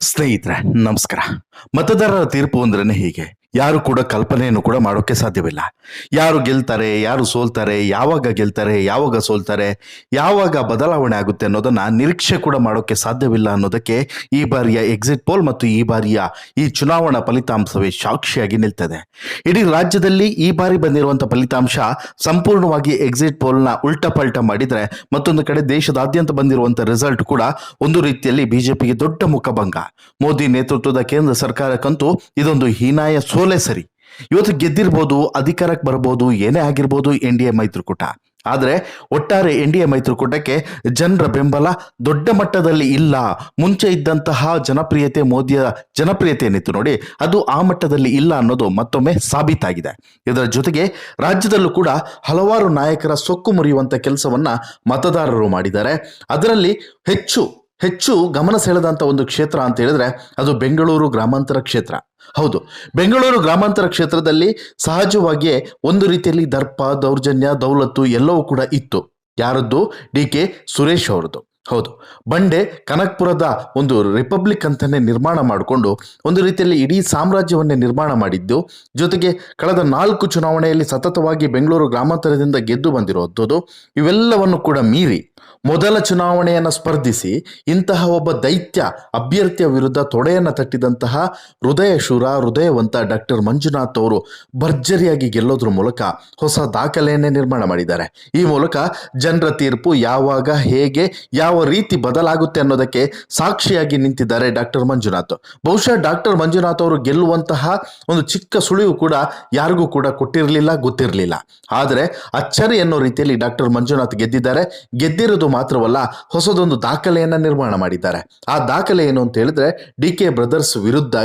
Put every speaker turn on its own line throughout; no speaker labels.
ಸ್ನೇಹಿತರೆ ನಮಸ್ಕಾರ. ಮತದಾರರ ತೀರ್ಪು ಅಂದ್ರೇನೆ ಹೀಗೆ. ಯಾರು ಕೂಡ ಕಲ್ಪನೆಯನ್ನು ಕೂಡ ಮಾಡೋಕೆ ಸಾಧ್ಯವಿಲ್ಲ. ಯಾರು ಗೆಲ್ತಾರೆ, ಯಾರು ಸೋಲ್ತಾರೆ, ಯಾವಾಗ ಗೆಲ್ತಾರೆ, ಯಾವಾಗ ಸೋಲ್ತಾರೆ, ಯಾವಾಗ ಬದಲಾವಣೆ ಆಗುತ್ತೆ ಅನ್ನೋದನ್ನ ನಿರೀಕ್ಷೆ ಕೂಡ ಮಾಡೋಕೆ ಸಾಧ್ಯವಿಲ್ಲ ಅನ್ನೋದಕ್ಕೆ ಈ ಬಾರಿಯ ಎಕ್ಸಿಟ್ ಪೋಲ್ ಮತ್ತು ಈ ಬಾರಿಯ ಈ ಚುನಾವಣಾ ಫಲಿತಾಂಶವೇ ಸಾಕ್ಷಿಯಾಗಿ ನಿಲ್ತದೆ. ಇಡೀ ರಾಜ್ಯದಲ್ಲಿ ಈ ಬಾರಿ ಬಂದಿರುವಂಥ ಫಲಿತಾಂಶ ಸಂಪೂರ್ಣವಾಗಿ ಎಕ್ಸಿಟ್ ಪೋಲ್ನ ಉಲ್ಟಾ ಪಲ್ಟ ಮಾಡಿದ್ರೆ ಮತ್ತೊಂದು ಕಡೆ ದೇಶದಾದ್ಯಂತ ಬಂದಿರುವಂಥ ರಿಸಲ್ಟ್ ಕೂಡ ಒಂದು ರೀತಿಯಲ್ಲಿ ಬಿಜೆಪಿಗೆ ದೊಡ್ಡ ಮುಖಭಂಗ. ಮೋದಿ ನೇತೃತ್ವದ ಕೇಂದ್ರ ಸರ್ಕಾರಕ್ಕಂತೂ ಇದೊಂದು ಹೀನಾಯ ಸೋಲೆ ಸರಿ. ಇವತ್ತು ಗೆದ್ದಿರ್ಬೋದು, ಅಧಿಕಾರಕ್ಕೆ ಬರ್ಬೋದು, ಏನೇ ಆಗಿರ್ಬೋದು ಎನ್ ಡಿ ಎ ಮೈತ್ರಿಕೂಟ. ಆದರೆ ಒಟ್ಟಾರೆ ಎನ್ ಡಿ ಎ ಮೈತ್ರಿಕೂಟಕ್ಕೆ ಜನರ ಬೆಂಬಲ ದೊಡ್ಡ ಮಟ್ಟದಲ್ಲಿ ಇಲ್ಲ. ಮುಂಚೆ ಇದ್ದಂತಹ ಜನಪ್ರಿಯತೆ ಮೋದಿಯ ಜನಪ್ರಿಯತೆ ಏನಿತ್ತು ನೋಡಿ, ಅದು ಆ ಮಟ್ಟದಲ್ಲಿ ಇಲ್ಲ ಅನ್ನೋದು ಮತ್ತೊಮ್ಮೆ ಸಾಬೀತಾಗಿದೆ. ಇದರ ಜೊತೆಗೆ ರಾಜ್ಯದಲ್ಲೂ ಕೂಡ ಹಲವಾರು ನಾಯಕರ ಸೊಕ್ಕು ಮುರಿಯುವಂತ ಕೆಲಸವನ್ನ ಮತದಾರರು ಮಾಡಿದ್ದಾರೆ. ಅದರಲ್ಲಿ ಹೆಚ್ಚು ಹೆಚ್ಚು ಗಮನ ಸೆಳೆದಂಥ ಒಂದು ಕ್ಷೇತ್ರ ಅಂತ ಹೇಳಿದ್ರೆ ಅದು ಬೆಂಗಳೂರು ಗ್ರಾಮಾಂತರ ಕ್ಷೇತ್ರ. ಹೌದು. ಬೆಂಗಳೂರು ಗ್ರಾಮಾಂತರ ಕ್ಷೇತ್ರದಲ್ಲಿ ಸಹಜವಾಗಿಯೇ ಒಂದು ರೀತಿಯಲ್ಲಿ ದರ್ಪ, ದೌರ್ಜನ್ಯ, ದೌಲತ್ತು ಎಲ್ಲವೂ ಕೂಡ ಇತ್ತು. ಯಾರದ್ದು? ಡಿ ಕೆ ಸುರೇಶ್ ಅವರದ್ದು. ಹೌದು. ಬಂಡೆ ಕನಕ್ಪುರದ ಒಂದು ರಿಪಬ್ಲಿಕ್ ಅಂತಲೇ ನಿರ್ಮಾಣ ಮಾಡಿಕೊಂಡು ಒಂದು ರೀತಿಯಲ್ಲಿ ಇಡೀ ಸಾಮ್ರಾಜ್ಯವನ್ನೇ ನಿರ್ಮಾಣ ಮಾಡಿದ್ದು, ಜೊತೆಗೆ ಕಳೆದ ನಾಲ್ಕು ಚುನಾವಣೆಯಲ್ಲಿ ಸತತವಾಗಿ ಬೆಂಗಳೂರು ಗ್ರಾಮಾಂತರದಿಂದ ಗೆದ್ದು ಬಂದಿರುವಂಥದ್ದು, ಇವೆಲ್ಲವನ್ನು ಕೂಡ ಮೀರಿ ಮೊದಲ ಚುನಾವಣೆಯನ್ನು ಸ್ಪರ್ಧಿಸಿ ಇಂತಹ ಒಬ್ಬ ದೈತ್ಯ ಅಭ್ಯರ್ಥಿಯ ವಿರುದ್ಧ ತೊಡೆಯನ್ನು ತಟ್ಟಿದಂತಹ ಹೃದಯ ಶೂರ ಹೃದಯವಂತ ಡಾಕ್ಟರ್ ಮಂಜುನಾಥ್ ಅವರು ಭರ್ಜರಿಯಾಗಿ ಗೆಲ್ಲೋದ್ರ ಮೂಲಕ ಹೊಸ ದಾಖಲೆಯನ್ನೇ ನಿರ್ಮಾಣ ಮಾಡಿದ್ದಾರೆ. ಈ ಮೂಲಕ ಜನರ ತೀರ್ಪು ಯಾವಾಗ, ಹೇಗೆ, ಯಾವ ರೀತಿ ಬದಲಾಗುತ್ತೆ ಅನ್ನೋದಕ್ಕೆ ಸಾಕ್ಷಿಯಾಗಿ ನಿಂತಿದ್ದಾರೆ ಡಾಕ್ಟರ್ ಮಂಜುನಾಥ್. ಬಹುಶಃ ಡಾಕ್ಟರ್ ಮಂಜುನಾಥ್ ಅವರು ಗೆಲ್ಲುವಂತಹ ಒಂದು ಚಿಕ್ಕ ಸುಳಿವು ಕೂಡ ಯಾರಿಗೂ ಕೂಡ ಕೊಟ್ಟಿರಲಿಲ್ಲ, ಗೊತ್ತಿರಲಿಲ್ಲ. ಆದರೆ ಅಚ್ಚರಿ ಅನ್ನೋ ರೀತಿಯಲ್ಲಿ ಡಾಕ್ಟರ್ ಮಂಜುನಾಥ್ ಗೆದ್ದಿದ್ದಾರೆ. ಗೆದ್ದಿರೋದು ಮಾತ್ರವಲ್ಲ, ಹೊಸದೊಂದು ದಾಖಲೆಯನ್ನ ನಿರ್ಮಾಣ ಮಾಡಿದ್ದಾರೆ. ಆ ದಾಖಲೆ ಏನು ಅಂತ ಹೇಳಿದ್ರೆ, ಡಿ ಕೆ ಬ್ರದರ್ಸ್ ವಿರುದ್ಧ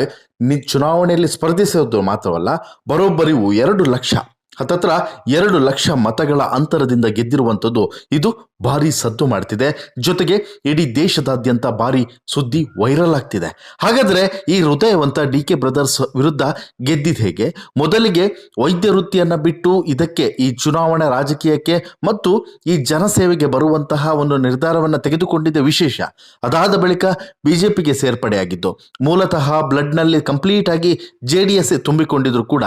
ಚುನಾವಣೆಯಲ್ಲಿ ಸ್ಪರ್ಧಿಸೋದು ಮಾತ್ರವಲ್ಲ ಬರೋಬ್ಬರಿವು ಎರಡು ಲಕ್ಷ. ಹತ್ತತ್ರ ಎರಡು ಲಕ್ಷ ಮತಗಳ ಅಂತರದಿಂದ ಗೆದ್ದಿರುವಂಥದ್ದು ಇದು ಭಾರಿ ಸದ್ದು ಮಾಡ್ತಿದೆ. ಜೊತೆಗೆ ಇಡೀ ದೇಶದಾದ್ಯಂತ ಭಾರಿ ಸುದ್ದಿ ವೈರಲ್ ಆಗ್ತಿದೆ. ಹಾಗಾದ್ರೆ ಈ ಹೃದಯವಂತ ಡಿ ಕೆ ಬ್ರದರ್ಸ್ ವಿರುದ್ಧ ಗೆದ್ದಿದ್ ಹೇಗೆ? ಮೊದಲಿಗೆ ವೈದ್ಯ ವೃತ್ತಿಯನ್ನು ಬಿಟ್ಟು ಇದಕ್ಕೆ ಈ ಚುನಾವಣಾ ರಾಜಕೀಯಕ್ಕೆ ಮತ್ತು ಈ ಜನಸೇವೆಗೆ ಬರುವಂತಹ ಒಂದು ನಿರ್ಧಾರವನ್ನು ತೆಗೆದುಕೊಂಡಿದ್ದ ವಿಶೇಷ. ಅದಾದ ಬಳಿಕ ಬಿಜೆಪಿಗೆ ಸೇರ್ಪಡೆಯಾಗಿದ್ದು, ಮೂಲತಃ ಬ್ಲಡ್ನಲ್ಲಿ ಕಂಪ್ಲೀಟ್ ಆಗಿ ಜೆ ಡಿ ಎಸ್ ತುಂಬಿಕೊಂಡಿದ್ರು ಕೂಡ.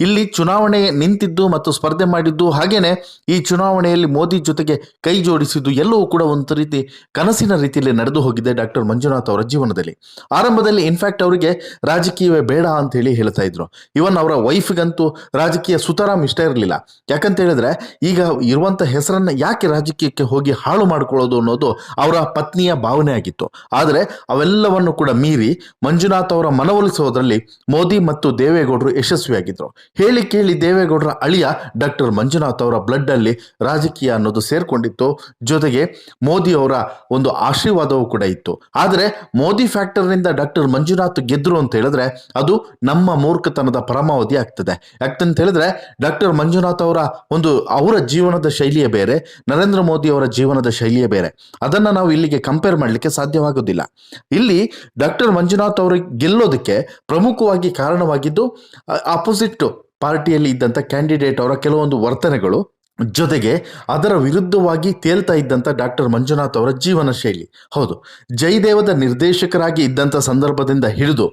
ಇಲ್ಲಿ ಚುನಾವಣೆ ನಿಂತಿದ್ದು ಮತ್ತು ಸ್ಪರ್ಧೆ ಮಾಡಿದ್ದು ಹಾಗೇನೆ ಈ ಚುನಾವಣೆಯಲ್ಲಿ ಮೋದಿ ಜೊತೆಗೆ ಕೈ ಜೋಡಿಸಿದ್ದು ಎಲ್ಲವೂ ಕೂಡ ಒಂದು ರೀತಿ ಕನಸಿನ ರೀತಿಯಲ್ಲಿ ನಡೆದು ಹೋಗಿದೆ ಡಾಕ್ಟರ್ ಮಂಜುನಾಥ್ ಅವರ ಜೀವನದಲ್ಲಿ. ಆರಂಭದಲ್ಲಿ ಇನ್ಫ್ಯಾಕ್ಟ್ ಅವರಿಗೆ ರಾಜಕೀಯವೇ ಬೇಡ ಅಂತ ಹೇಳಿ ಹೇಳ್ತಾ ಇದ್ರು. ಇವನ್ ಅವರ ವೈಫ್ಗಂತೂ ರಾಜಕೀಯ ಸುತಾರಾಮ್ ಇಷ್ಟ ಇರಲಿಲ್ಲ. ಯಾಕಂತ ಹೇಳಿದ್ರೆ ಈಗ ಇರುವಂತ ಹೆಸರನ್ನ ಯಾಕೆ ರಾಜಕೀಯಕ್ಕೆ ಹೋಗಿ ಹಾಳು ಮಾಡಿಕೊಳ್ಳೋದು ಅನ್ನೋದು ಅವರ ಪತ್ನಿಯ ಭಾವನೆ ಆಗಿತ್ತು. ಆದರೆ ಅವೆಲ್ಲವನ್ನು ಕೂಡ ಮೀರಿ ಮಂಜುನಾಥ್ ಅವರ ಮನವೊಲಿಸೋದ್ರಲ್ಲಿ ಮೋದಿ ಮತ್ತು ದೇವೇಗೌಡರು ಯಶಸ್ವಿಯಾಗಿದ್ರು. ಹೇಳಿ ಕೇಳಿ ದೇವೇಗೌಡರ ಅಳಿಯ ಡಾಕ್ಟರ್ ಮಂಜುನಾಥ್ ಅವರ ಬ್ಲಡ್ ಅಲ್ಲಿ ರಾಜಕೀಯ ಅನ್ನೋದು ಸೇರ್ಕೊಂಡಿತ್ತು. ಜೊತೆಗೆ ಮೋದಿ ಅವರ ಒಂದು ಆಶೀರ್ವಾದವೂ ಕೂಡ ಇತ್ತು. ಆದರೆ ಮೋದಿ ಫ್ಯಾಕ್ಟರ್ನಿಂದ ಡಾಕ್ಟರ್ ಮಂಜುನಾಥ್ ಗೆದ್ರು ಅಂತ ಹೇಳಿದ್ರೆ ಅದು ನಮ್ಮ ಮೂರ್ಖತನದ ಪರಮಾವಧಿ ಆಗ್ತದೆ. ಯಾಕಂತ ಹೇಳಿದ್ರೆ ಡಾಕ್ಟರ್ ಮಂಜುನಾಥ್ ಅವರ ಒಂದು, ಅವರ ಜೀವನದ ಶೈಲಿಯೇ ಬೇರೆ, ನರೇಂದ್ರ ಮೋದಿ ಅವರ ಜೀವನದ ಶೈಲಿಯೇ ಬೇರೆ. ಅದನ್ನ ನಾವು ಇಲ್ಲಿಗೆ ಕಂಪೇರ್ ಮಾಡಲಿಕ್ಕೆ ಸಾಧ್ಯವಾಗೋದಿಲ್ಲ. ಇಲ್ಲಿ ಡಾಕ್ಟರ್ ಮಂಜುನಾಥ್ ಅವರು ಗೆಲ್ಲೋದಕ್ಕೆ ಪ್ರಮುಖವಾಗಿ ಕಾರಣವಾಗಿದ್ದು ಅಪೋಸಿಟ್ ಪಾರ್ಟಿಯಲ್ಲಿ ಇದ್ದಂಥ ಕ್ಯಾಂಡಿಡೇಟ್ ಅವರ ಕೆಲವೊಂದು ವರ್ತನೆಗಳು ಜೊತೆಗೆ ಅದರ ವಿರುದ್ಧವಾಗಿ ತೇಲ್ತಾ ಇದ್ದಂಥ ಡಾಕ್ಟರ್ ಮಂಜುನಾಥ್ ಅವರ ಜೀವನ ಶೈಲಿ. ಹೌದು, ಜಯದೇವದ ನಿರ್ದೇಶಕರಾಗಿ ಇದ್ದಂಥ ಸಂದರ್ಭದಿಂದ ಹಿಡಿದು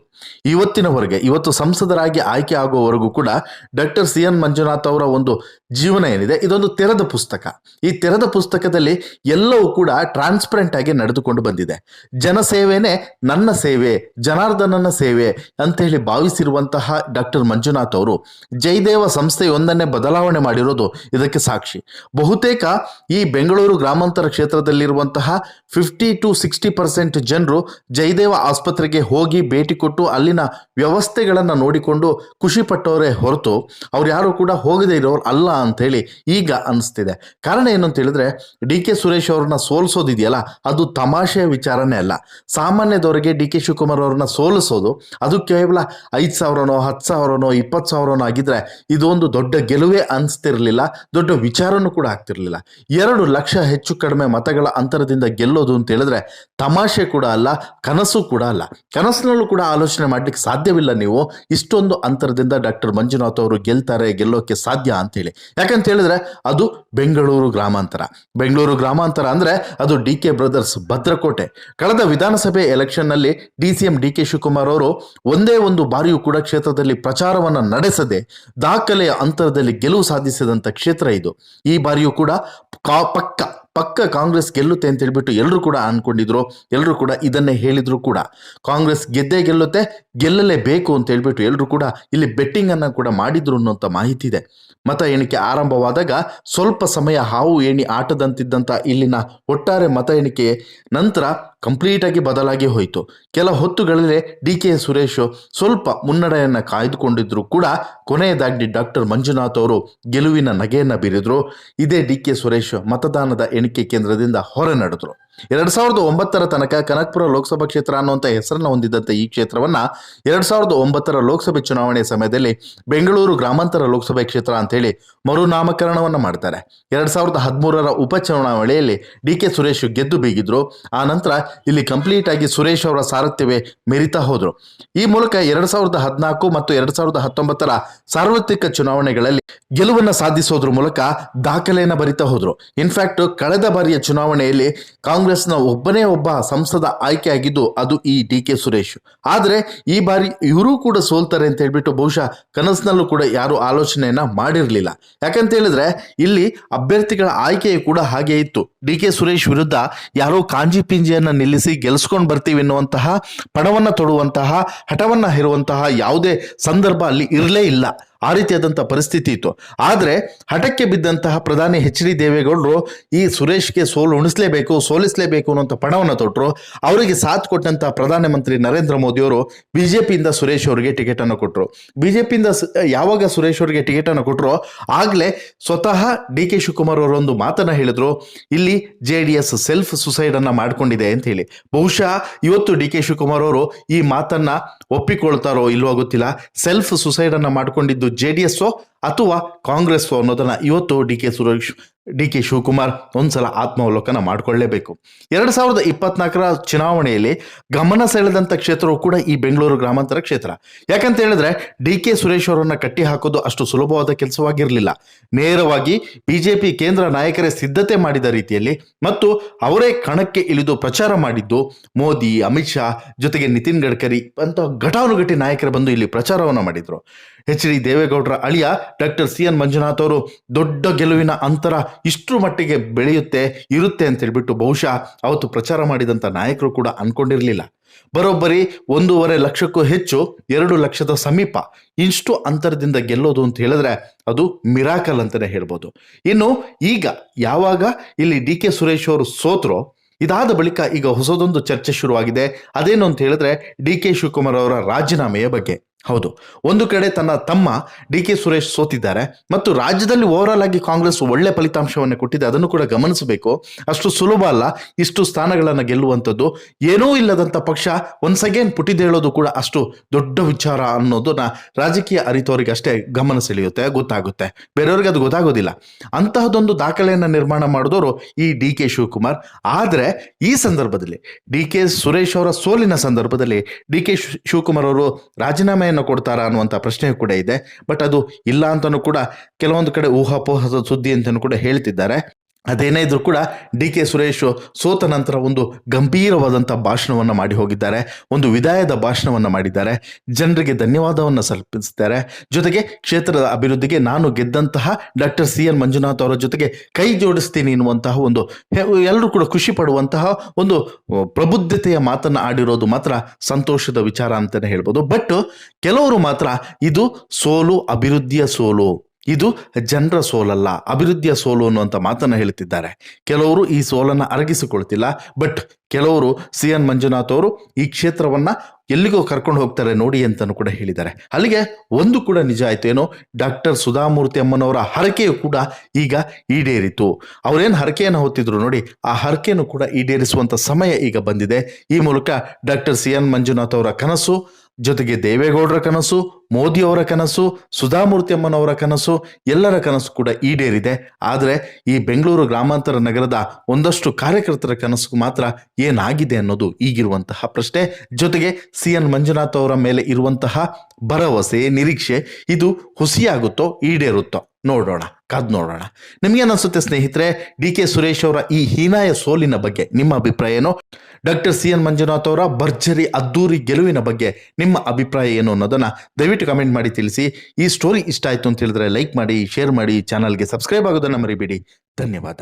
ಇವತ್ತಿನವರೆಗೆ, ಇವತ್ತು ಸಂಸದರಾಗಿ ಆಯ್ಕೆ ಆಗುವವರೆಗೂ ಕೂಡ ಡಾಕ್ಟರ್ ಸಿ ಎನ್ ಮಂಜುನಾಥ್ ಅವರ ಒಂದು ಜೀವನ ಏನಿದೆ, ಇದೊಂದು ತೆರೆದ ಪುಸ್ತಕ. ಈ ತೆರೆದ ಪುಸ್ತಕದಲ್ಲಿ ಎಲ್ಲವೂ ಕೂಡ ಟ್ರಾನ್ಸ್ಪರೆಂಟ್ ಆಗಿ ನಡೆದುಕೊಂಡು ಬಂದಿದೆ. ಜನಸೇವೆನೇ ನನ್ನ ಸೇವೆ ಜನಾರ್ದನನ ಸೇವೆ ಅಂತ ಹೇಳಿ ಭಾವಿಸಿರುವಂತಹ ಡಾಕ್ಟರ್ ಮಂಜುನಾಥ್ ಅವರು ಜಯದೇವ ಸಂಸ್ಥೆಯೊಂದನ್ನೇ ಬದಲಾವಣೆ ಮಾಡಿರೋದು ಇದಕ್ಕೆ ಸಾಕ್ಷಿ. ಬಹುತೇಕ ಈ ಬೆಂಗಳೂರು ಗ್ರಾಮಾಂತರ ಕ್ಷೇತ್ರದಲ್ಲಿರುವಂತಹ ಫಿಫ್ಟಿ ಟು ಸಿಕ್ಸ್ಟಿ ಪರ್ಸೆಂಟ್ ಜನರು ಜಯದೇವ ಆಸ್ಪತ್ರೆಗೆ ಹೋಗಿ ಭೇಟಿ ಕೊಟ್ಟು ಅಲ್ಲಿನ ವ್ಯವಸ್ಥೆಗಳನ್ನು ನೋಡಿಕೊಂಡು ಖುಷಿ ಪಟ್ಟವರೇ ಹೊರತು ಅವ್ರು ಯಾರು ಕೂಡ ಹೋಗದೇ ಇರೋರು ಅಲ್ಲ ಅಂತ ಹೇಳಿ ಈಗ ಅನಿಸ್ತಿದೆ. ಕಾರಣ ಏನು ಅಂತ ಹೇಳಿದ್ರೆ ಡಿ ಕೆ ಸುರೇಶ್ ಅವ್ರನ್ನ ಸೋಲಿಸೋದಿದೆಯಲ್ಲ, ಅದು ತಮಾಷೆಯ ವಿಚಾರನೇ ಅಲ್ಲ. ಸಾಮಾನ್ಯದವರಿಗೆ ಡಿ ಕೆ ಶಿವಕುಮಾರ್ ಅವ್ರನ್ನ ಸೋಲಿಸೋದು, ಅದು ಕೇವಲ ಐದು ಸಾವಿರನೋ, ಹತ್ತು ಸಾವಿರನೋ, ಇಪ್ಪತ್ತು ಸಾವಿರನೋ ಆಗಿದ್ರೆ ಇದೊಂದು ದೊಡ್ಡ ಗೆಲುವೇ ಅನಿಸ್ತಿರಲಿಲ್ಲ, ದೊಡ್ಡ ವಿಚಾರನೂ ಕೂಡ ಆಗ್ತಿರಲಿಲ್ಲ. ಎರಡು ಲಕ್ಷ ಹೆಚ್ಚು ಕಡಿಮೆ ಮತಗಳ ಅಂತರದಿಂದ ಗೆಲ್ಲೋದು ಅಂತ ಹೇಳಿದ್ರೆ ತಮಾಷೆ ಕೂಡ ಅಲ್ಲ, ಕನಸು ಕೂಡ ಅಲ್ಲ. ಕನಸಿನಲ್ಲೂ ಕೂಡ ಆಲೋಚನೆ ಮಾಡ್ಲಿಕ್ಕೆ ಸಾಧ್ಯವಿಲ್ಲ ನೀವು. ಇಷ್ಟೊಂದು ಅಂತರದಿಂದ ಡಾಕ್ಟರ್ ಮಂಜುನಾಥ್ ಅವರು ಗೆಲ್ತಾರೆ, ಗೆಲ್ಲೋಕೆ ಸಾಧ್ಯ ಅಂತೇಳಿ ಯಾಕಂತ ಹೇಳಿದ್ರೆ ಅದು ಬೆಂಗಳೂರು ಗ್ರಾಮಾಂತರ. ಬೆಂಗಳೂರು ಗ್ರಾಮಾಂತರ ಅಂದ್ರೆ ಅದು ಡಿ ಕೆ ಬ್ರದರ್ಸ್ ಭದ್ರಕೋಟೆ. ಕಳೆದ ವಿಧಾನಸಭೆ ಎಲೆಕ್ಷನ್ನಲ್ಲಿ D C M D K Shivakumar ಅವರು ಒಂದೇ ಒಂದು ಬಾರಿಯೂ ಕೂಡ ಕ್ಷೇತ್ರದಲ್ಲಿ ಪ್ರಚಾರವನ್ನು ನಡೆಸದೆ, ದಾಖಲೆಯ ಅಂತರದಲ್ಲಿ ಗೆಲುವು ಸಾಧಿಸಿದಂಥ ಕ್ಷೇತ್ರ ಇದು. ಈ ಬಾರಿಯೂ ಕೂಡ ಕಾ- ಪಕ್ಕ ಪಕ್ಕ ಕಾಂಗ್ರೆಸ್ ಗೆಲ್ಲುತ್ತೆ ಅಂತ ಹೇಳ್ಬಿಟ್ಟು ಎಲ್ಲರೂ ಕೂಡ ಅನ್ಕೊಂಡಿದ್ರು. ಎಲ್ಲರೂ ಕೂಡ ಇದನ್ನೇ ಹೇಳಿದ್ರು ಕೂಡ. ಕಾಂಗ್ರೆಸ್ ಗೆದ್ದೇ ಗೆಲ್ಲುತ್ತೆ, ಗೆಲ್ಲಲೇಬೇಕು ಅಂತ ಹೇಳ್ಬಿಟ್ಟು ಎಲ್ಲರೂ ಕೂಡ ಇಲ್ಲಿ ಬೆಟ್ಟಿಂಗ್ ಅನ್ನ ಕೂಡ ಮಾಡಿದ್ರು ಅನ್ನೋಂಥ ಮಾಹಿತಿ ಇದೆ. ಮತ ಎಣಿಕೆ ಆರಂಭವಾದಾಗ ಸ್ವಲ್ಪ ಸಮಯ ಹಾವು ಏಣಿ ಆಟದಂತಿದ್ದಂಥ ಇಲ್ಲಿನ ಒಟ್ಟಾರೆ ಮತ ಎಣಿಕೆ ನಂತರ ಕಂಪ್ಲೀಟ್ ಆಗಿ ಬದಲಾಗಿ ಹೋಯಿತು. ಕೆಲ ಹೊತ್ತುಗಳಲ್ಲೇ ಡಿ ಕೆ ಸುರೇಶ್ ಸ್ವಲ್ಪ ಮುನ್ನಡೆಯನ್ನು ಕಾಯ್ದುಕೊಂಡಿದ್ರು ಕೂಡ. ಕೊನೆಯದಾಗಿ ಡಾಕ್ಟರ್ ಮಂಜುನಾಥ್ ಅವರು ಗೆಲುವಿನ ನಗೆಯನ್ನು ಬೀರಿದ್ರು. ಇದೇ ಡಿ ಕೆ ಸುರೇಶ್ ಮತದಾನದ ಎಣಿಕೆ ಕೇಂದ್ರದಿಂದ ಹೊರ ನಡೆದ್ರು ಎರಡ್ ಸಾವಿರದ ಒಂಬತ್ತರ ತನಕ ಕನಕಪುರ ಲೋಕಸಭಾ ಕ್ಷೇತ್ರ ಅನ್ನುವಂಥ ಹೆಸರನ್ನ ಹೊಂದಿದ್ದಂಥ ಈ ಕ್ಷೇತ್ರವನ್ನ ಎರಡ್ ಸಾವಿರದ ಒಂಬತ್ತರ ಲೋಕಸಭೆ ಚುನಾವಣೆ ಸಮಯದಲ್ಲಿ ಬೆಂಗಳೂರು ಗ್ರಾಮಾಂತರ ಲೋಕಸಭೆ ಕ್ಷೇತ್ರ ಅಂತೇಳಿ ಮರುನಾಮಕರಣವನ್ನ ಮಾಡ್ತಾರೆ. ಎರಡ್ ಸಾವಿರದ ಹದಿಮೂರರ ಉಪಚುನಾವಣೆಯಲ್ಲಿ ಡಿ ಕೆ ಸುರೇಶ್ ಗೆದ್ದು ಬೀಗಿದ್ರು. ಆ ನಂತರ ಇಲ್ಲಿ ಕಂಪ್ಲೀಟ್ ಆಗಿ ಸುರೇಶ್ ಅವರ ಸಾರಥ್ಯವೇ ಮೆರಿತಾ ಹೋದ್ರು. ಈ ಮೂಲಕ ಎರಡ್ ಸಾವಿರದ ಹದಿನಾಲ್ಕು ಮತ್ತು ಎರಡ್ ಸಾವಿರದ ಹತ್ತೊಂಬತ್ತರ ಸಾರ್ವತ್ರಿಕ ಚುನಾವಣೆಗಳಲ್ಲಿ ಗೆಲುವನ್ನ ಸಾಧಿಸೋದ್ರ ಮೂಲಕ ದಾಖಲೆಯನ್ನು ಬರಿತಾ ಹೋದ್ರು. ಇನ್ಫ್ಯಾಕ್ಟ್ ಕಳೆದ ಬಾರಿಯ ಚುನಾವಣೆಯಲ್ಲಿ ಕಾಂಗ್ರೆಸ್ನ ಒಬ್ಬನೇ ಒಬ್ಬ ಸಂಸದ ಆಯ್ಕೆ ಆಗಿದ್ದು ಅದು ಈ ಡಿ ಕೆ ಸುರೇಶ್. ಆದ್ರೆ ಈ ಬಾರಿ ಇವರು ಕೂಡ ಸೋಲ್ತಾರೆ ಅಂತ ಹೇಳ್ಬಿಟ್ಟು ಬಹುಶಃ ಕನಸಿನಲ್ಲೂ ಕೂಡ ಯಾರು ಆಲೋಚನೆಯನ್ನ ಮಾಡಿರಲಿಲ್ಲ. ಯಾಕಂತ ಹೇಳಿದ್ರೆ ಇಲ್ಲಿ ಅಭ್ಯರ್ಥಿಗಳ ಆಯ್ಕೆಯು ಕೂಡ ಹಾಗೆ ಇತ್ತು. ಡಿ ಕೆ ಸುರೇಶ್ ವಿರುದ್ಧ ಯಾರೋ ಕಾಂಜಿ ಪಿಂಜಿಯನ್ನ ನಿಲ್ಲಿಸಿ ಗೆಲ್ಸ್ಕೊಂಡು ಬರ್ತೀವಿ ಎನ್ನುವಂತಹ, ಪಣವನ್ನ ತೊಡುವಂತಹ, ಹಠವನ್ನ ಹೇರುವಂತಹ ಯಾವುದೇ ಸಂದರ್ಭ ಅಲ್ಲಿ ಇರಲೇ ಇಲ್ಲ. ಆ ರೀತಿಯಾದಂಥ ಪರಿಸ್ಥಿತಿ ಇತ್ತು. ಆದರೆ ಹಠಕ್ಕೆ ಬಿದ್ದಂತಹ ಪ್ರಧಾನಿ ಎಚ್ ಡಿ ದೇವೇಗೌಡರು ಈ ಸುರೇಶ್ಗೆ ಸೋಲು ಉಣಿಸಲೇಬೇಕು, ಸೋಲಿಸಲೇಬೇಕು ಅನ್ನೋಂಥ ಪಣವನ್ನು ತೊಟ್ಟರು ಅವರಿಗೆ ಸಾಥ್ ಕೊಟ್ಟಂತಹ ಪ್ರಧಾನಮಂತ್ರಿ ನರೇಂದ್ರ ಮೋದಿಯವರು ಪಿಯಿಂದ ಸುರೇಶ್ ಅವರಿಗೆ ಟಿಕೆಟನ್ನು ಕೊಟ್ಟರು ಬಿ ಕೊಟ್ಟರು ಪಿಯಿಂದ ಯಾವಾಗ ಸುರೇಶ್ ಅವರಿಗೆ ಟಿಕೆಟನ್ನು ಕೊಟ್ಟರು ಆಗಲೇ ಸ್ವತಃ ಡಿ ಕೆ ಶಿವಕುಮಾರ್ ಅವರೊಂದು ಮಾತನ್ನು ಹೇಳಿದ್ರು. ಇಲ್ಲಿ ಜೆ ಡಿ ಎಸ್ ಸೆಲ್ಫ್ ಸುಸೈಡನ್ನು ಮಾಡಿಕೊಂಡಿದೆ ಅಂತ ಹೇಳಿ. ಬಹುಶಃ ಇವತ್ತು ಡಿ ಕೆ ಶಿವಕುಮಾರ್ ಅವರು ಈ ಮಾತನ್ನು ಒಪ್ಪಿಕೊಳ್ತಾರೋ ಇಲ್ವೋ ಗೊತ್ತಿಲ್ಲ. ಸೆಲ್ಫ್ ಸುಸೈಡನ್ನು ಮಾಡ್ಕೊಂಡಿದ್ದು ಜೆ ಡಿ ಎಸ್ ಅಥವಾ ಕಾಂಗ್ರೆಸ್ ಅನ್ನೋದನ್ನ ಇವತ್ತು D K Suresh, D K Shivakumar ಒಂದ್ಸಲ ಆತ್ಮಾವಲೋಕನ ಮಾಡಿಕೊಳ್ಳೇಬೇಕು. ಎರಡು ಸಾವಿರದ ಇಪ್ಪತ್ನಾಲ್ಕರ ಚುನಾವಣೆಯಲ್ಲಿ ಗಮನ ಸೆಳೆದಂಥ ಕ್ಷೇತ್ರವು ಕೂಡ ಈ ಬೆಂಗಳೂರು ಗ್ರಾಮಾಂತರ ಕ್ಷೇತ್ರ. ಯಾಕಂತ ಹೇಳಿದ್ರೆ ಡಿ ಕೆ ಸುರೇಶ್ ಅವರನ್ನು ಕಟ್ಟಿ ಹಾಕೋದು ಅಷ್ಟು ಸುಲಭವಾದ ಕೆಲಸವಾಗಿರಲಿಲ್ಲ. ನೇರವಾಗಿ ಬಿಜೆಪಿ ಕೇಂದ್ರ ನಾಯಕರೇ ಸಿದ್ಧತೆ ಮಾಡಿದ ರೀತಿಯಲ್ಲಿ ಮತ್ತು ಅವರೇ ಕಣಕ್ಕೆ ಇಳಿದು ಪ್ರಚಾರ ಮಾಡಿದ್ದು ಮೋದಿ, ಅಮಿತ್ ಶಾ ಜೊತೆಗೆ ನಿತಿನ್ ಗಡ್ಕರಿ ಅಂತ ಘಟಾನುಘಟಿ ನಾಯಕರು ಬಂದು ಇಲ್ಲಿ ಪ್ರಚಾರವನ್ನು ಮಾಡಿದರು. ಎಚ್ ಡಿ ದೇವೇಗೌಡರ ಅಳಿಯ ಡಾಕ್ಟರ್ ಸಿ ಎನ್ ಮಂಜುನಾಥ್ ಅವರು ದೊಡ್ಡ ಗೆಲುವಿನ ಅಂತರ ಇಷ್ಟರ ಮಟ್ಟಿಗೆ ಬೆಳೆಯುತ್ತೆ, ಇರುತ್ತೆ ಅಂತ ಹೇಳ್ಬಿಟ್ಟು ಬಹುಶಃ ಅವತ್ತು ಪ್ರಚಾರ ಮಾಡಿದಂಥ ನಾಯಕರು ಕೂಡ ಅನ್ಕೊಂಡಿರಲಿಲ್ಲ. ಬರೋಬ್ಬರಿ ಒಂದೂವರೆ ಲಕ್ಷಕ್ಕೂ ಹೆಚ್ಚು, ಎರಡು ಲಕ್ಷದ ಸಮೀಪ ಇಷ್ಟು ಅಂತರದಿಂದ ಗೆಲ್ಲೋದು ಅಂತ ಹೇಳಿದ್ರೆ ಅದು ಮಿರಾಕಲ್ ಅಂತಲೇ ಹೇಳ್ಬೋದು. ಇನ್ನು ಈಗ ಯಾವಾಗ ಇಲ್ಲಿ ಡಿ ಕೆ ಸುರೇಶ್ ಅವರು ಸೋತ್ರೋ, ಇದಾದ ಬಳಿಕ ಈಗ ಹೊಸದೊಂದು ಚರ್ಚೆ ಶುರುವಾಗಿದೆ. ಅದೇನು ಅಂತ ಹೇಳಿದ್ರೆ ಡಿ ಕೆ ಶಿವಕುಮಾರ್ ಅವರ ರಾಜೀನಾಮೆಯ ಬಗ್ಗೆ. ಹೌದು. ಒಂದು ಕಡೆ ತನ್ನ ತಮ್ಮ ಡಿ ಕೆ ಸುರೇಶ್ ಸೋತಿದ್ದಾರೆ ಮತ್ತು ರಾಜ್ಯದಲ್ಲಿ ಓವರಾಲ್ ಆಗಿ ಕಾಂಗ್ರೆಸ್ ಒಳ್ಳೆ ಫಲಿತಾಂಶವನ್ನು ಕೊಟ್ಟಿದೆ, ಅದನ್ನು ಕೂಡ ಗಮನಿಸಬೇಕು. ಅಷ್ಟು ಸುಲಭ ಅಲ್ಲ, ಇಷ್ಟು ಸ್ಥಾನಗಳನ್ನು ಗೆಲ್ಲುವಂಥದ್ದು. ಏನೂ ಇಲ್ಲದಂಥ ಪಕ್ಷ ಒನ್ಸ್ ಅಗೇನ್ ಪುಟಿದೇಳೋದು ಕೂಡ ಅಷ್ಟು ದೊಡ್ಡ ವಿಚಾರ ಅನ್ನೋದನ್ನ ರಾಜಕೀಯ ಅರಿತವರಿಗೆ ಅಷ್ಟೇ ಗಮನ ಸೆಳೆಯುತ್ತೆ, ಗೊತ್ತಾಗುತ್ತೆ. ಬೇರೆಯವ್ರಿಗೆ ಅದು ಗೊತ್ತಾಗೋದಿಲ್ಲ. ಅಂತಹದೊಂದು ದಾಖಲೆಯನ್ನು ನಿರ್ಮಾಣ ಮಾಡಿದವರು ಈ ಡಿ ಕೆ ಶಿವಕುಮಾರ್. ಆದರೆ ಈ ಸಂದರ್ಭದಲ್ಲಿ ಡಿ ಕೆ ಸುರೇಶ್ ಅವರ ಸೋಲಿನ ಸಂದರ್ಭದಲ್ಲಿ ಡಿ ಕೆ ಶಿವಕುಮಾರ್ ಅವರು ರಾಜೀನಾಮೆಯನ್ನು ಕೊಡ್ತಾರಾ ಅನ್ನುವಂಥ ಪ್ರಶ್ನೆಯೂ ಕೂಡ ಇದೆ. ಬಟ್ ಅದು ಇಲ್ಲ ಅಂತಲೂ ಕೂಡ ಕೆಲವೊಂದು ಕಡೆ ಊಹಾಪೋಹದ ಸುದ್ದಿ ಅಂತಲೂ ಕೂಡ ಹೇಳ್ತಿದ್ದಾರೆ. ಅದೇನೇ ಇದ್ರೂ ಕೂಡ ಡಿ ಕೆ ಸುರೇಶ್ ಸೋತ ನಂತರ ಒಂದು ಗಂಭೀರವಾದಂಥ ಭಾಷಣವನ್ನು ಮಾಡಿ ಹೋಗಿದ್ದಾರೆ. ಒಂದು ವಿದಾಯದ ಭಾಷಣವನ್ನು ಮಾಡಿದ್ದಾರೆ. ಜನರಿಗೆ ಧನ್ಯವಾದವನ್ನು ಸಲ್ಲಿಸಿದ್ದಾರೆ ಜೊತೆಗೆ ಕ್ಷೇತ್ರದ ಅಭಿವೃದ್ಧಿಗೆ ನಾನು ಗೆದ್ದಂತಹ ಡಾಕ್ಟರ್ ಸಿ ಎನ್ ಮಂಜುನಾಥ್ ಅವರ ಜೊತೆಗೆ ಕೈ ಜೋಡಿಸ್ತೀನಿ ಎನ್ನುವಂತಹ ಒಂದು ಎಲ್ಲರೂ ಕೂಡ ಖುಷಿ ಪಡುವಂತಹ ಒಂದು ಪ್ರಬುದ್ಧತೆಯ ಮಾತನ್ನು ಆಡಿರೋದು ಮಾತ್ರ ಸಂತೋಷದ ವಿಚಾರ ಅಂತಲೇ ಹೇಳ್ಬೋದು. ಬಟ್ ಕೆಲವರು ಮಾತ್ರ ಇದು ಸೋಲು, ಅಭಿವೃದ್ಧಿಯ ಸೋಲು. ಇದು ಜನರ ಸೋಲಲ್ಲ, ಅಭಿವೃದ್ಧಿಯ ಸೋಲು ಅನ್ನುವಂಥ ಮಾತನ್ನು ಹೇಳ್ತಿದ್ದಾರೆ ಕೆಲವರು ಈ ಸೋಲನ್ನು ಅರಗಿಸಿಕೊಳ್ತಿಲ್ಲ, ಬಟ್ ಕೆಲವರು ಸಿ ಎನ್ ಮಂಜುನಾಥ್ ಅವರು ಈ ಕ್ಷೇತ್ರವನ್ನ ಎಲ್ಲಿಗೋ ಕರ್ಕೊಂಡು ಹೋಗ್ತಾರೆ ನೋಡಿ ಅಂತಲೂ ಕೂಡ ಹೇಳಿದ್ದಾರೆ. ಅಲ್ಲಿಗೆ ಒಂದು ಕೂಡ ನಿಜ ಆಯ್ತು ಏನೋ, ಡಾಕ್ಟರ್ ಸುಧಾಮೂರ್ತಿ ಅಮ್ಮನವರ ಹರಕೆಯು ಕೂಡ ಈಗ ಈಡೇರಿತು. ಅವರೇನು ಹರಕೆಯನ್ನು ಹೊತ್ತಿದ್ರು ನೋಡಿ, ಆ ಹರಕೆಯನ್ನು ಕೂಡ ಈಡೇರಿಸುವಂತ ಸಮಯ ಈಗ ಬಂದಿದೆ. ಈ ಮೂಲಕ ಡಾಕ್ಟರ್ ಸಿ ಎನ್ ಮಂಜುನಾಥ್ ಅವರ ಕನಸು ಜೊತೆಗೆ ದೇವೇಗೌಡರ ಕನಸು, ಮೋದಿ ಅವರ ಕನಸು, ಸುಧಾಮೂರ್ತಿ ಅಮ್ಮನವರ ಕನಸು, ಎಲ್ಲರ ಕನಸು ಕೂಡ ಈಡೇರಿದೆ. ಆದರೆ ಈ ಬೆಂಗಳೂರು ಗ್ರಾಮಾಂತರ ನಗರದ ಒಂದಷ್ಟು ಕಾರ್ಯಕರ್ತರ ಕನಸು ಮಾತ್ರ ಏನಾಗಿದೆ ಅನ್ನೋದು ಈಗಿರುವಂತಹ ಪ್ರಶ್ನೆ. ಜೊತೆಗೆ ಸಿ ಎನ್ ಮಂಜುನಾಥ್ ಅವರ ಮೇಲೆ ಇರುವಂತಹ ಭರವಸೆ, ನಿರೀಕ್ಷೆ, ಇದು ಹುಸಿಯಾಗುತ್ತೋ, ಈಡೇರುತ್ತೋ ನೋಡೋಣ. ಕಾದ್ ನೋಡೋಣ. ನಿಮ್ಗೇನನ್ಸುತ್ತೆ ಸ್ನೇಹಿತರೆ, ಡಿ ಕೆ ಸುರೇಶ್ ಅವರ ಈ ಹೀನಾಯ ಸೋಲಿನ ಬಗ್ಗೆ ನಿಮ್ಮ ಅಭಿಪ್ರಾಯ ಏನು? ಡಾಕ್ಟರ್ ಸಿ ಎನ್ ಮಂಜುನಾಥ್ ಅವರ ಭರ್ಜರಿ ಅದ್ದೂರಿ ಗೆಲುವಿನ ಬಗ್ಗೆ ನಿಮ್ಮ ಅಭಿಪ್ರಾಯ ಏನು ಅನ್ನೋದನ್ನ ದಯವಿಟ್ಟು ಕಮೆಂಟ್ ಮಾಡಿ ತಿಳಿಸಿ. ಈ ಸ್ಟೋರಿ ಇಷ್ಟ ಆಯ್ತು ಅಂತ ಹೇಳಿದ್ರೆ ಲೈಕ್ ಮಾಡಿ ಶೇರ್ ಮಾಡಿ ಚಾನಲ್ಗೆ ಸಬ್ಸ್ಕ್ರೈಬ್ ಆಗೋದನ್ನ ಮರಿಬೇಡಿ. ಧನ್ಯವಾದ.